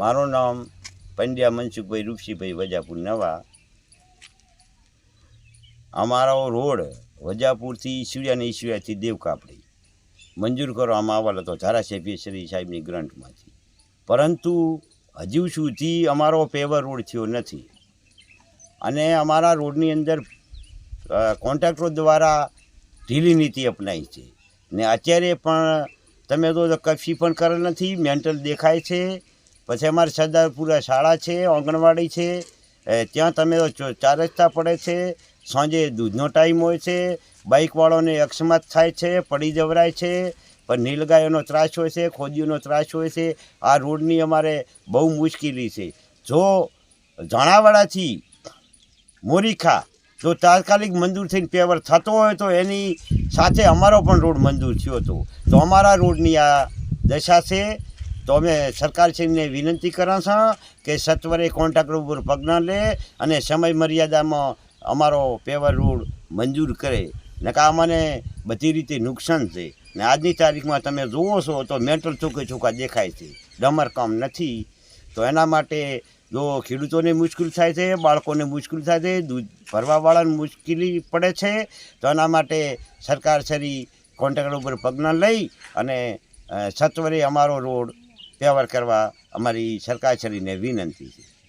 મારું નામ પંડ્યા મનસુખભાઈ રૂપસીભાઈ વજાપુર નવા. અમારો રોડ વજાપુરથી ઈશ્વરિયા અને ઈશ્વરિયાથી દેવકાપડી મંજૂર કરવામાં આવેલો હતો ધારાસભ્ય શ્રી સાહેબની ગ્રંથમાંથી. પરંતુ હજુ સુધી અમારો પેવર રોડ થયો નથી. અને અમારા રોડની અંદર કોન્ટ્રાક્ટરો દ્વારા ઢીલી નીતિ અપનાવી છે. ને અત્યારે પણ તમે તો કશી પણ કરેલ નથી, મેન્ટલ દેખાય છે. પછી અમારે સરદારપુરા શાળા છે, આંગણવાડી છે ત્યાં તમે ચાર રસ્તા પડે છે, સાંજે દૂધનો ટાઈમ હોય છે બાઇકવાળાને અકસ્માત થાય છે, પડી જવરાય છે, પણ નીલગાયોનો ત્રાસ હોય છે, ખોદીઓનો ત્રાસ હોય છે, આ રોડની અમારે બહુ મુશ્કેલી છે. જો ઝાણાવાડાથી મોરીખા જો તાત્કાલિક મંજૂર થઈને પેવર થતો હોય તો એની સાથે અમારો પણ રોડ મંજૂર થયો હતો. તો અમારા રોડની આ દશા છે તો અમે સરકારશ્રીને વિનંતી કરાં કે સત્વરે કોન્ટ્રાક્ટર ઉપર પગલાં લે અને સમય મર્યાદામાં અમારો પેવર રોડ મંજૂર કરે. નકા અમને બધી રીતે નુકસાન છે. ને આજની તારીખમાં તમે જુઓ છો તો મેન્ટલ ચોખ્ખે ચોખ્ખા દેખાય છે. ડમર કામ નથી. તો એના માટે જો ખેડૂતોને મુશ્કેલ થાય છે, બાળકોને મુશ્કેલ થાય છે, દૂધ ભરવાવાળાને મુશ્કેલી પડે છે, તો એના માટે સરકાર શ્રી કોન્ટ્રાક્ટર ઉપર પગલાં લઈ અને સત્વરે અમારો રોડ વ્યવહાર કરવા અમારી સરકારશ્રીને વિનંતી છે.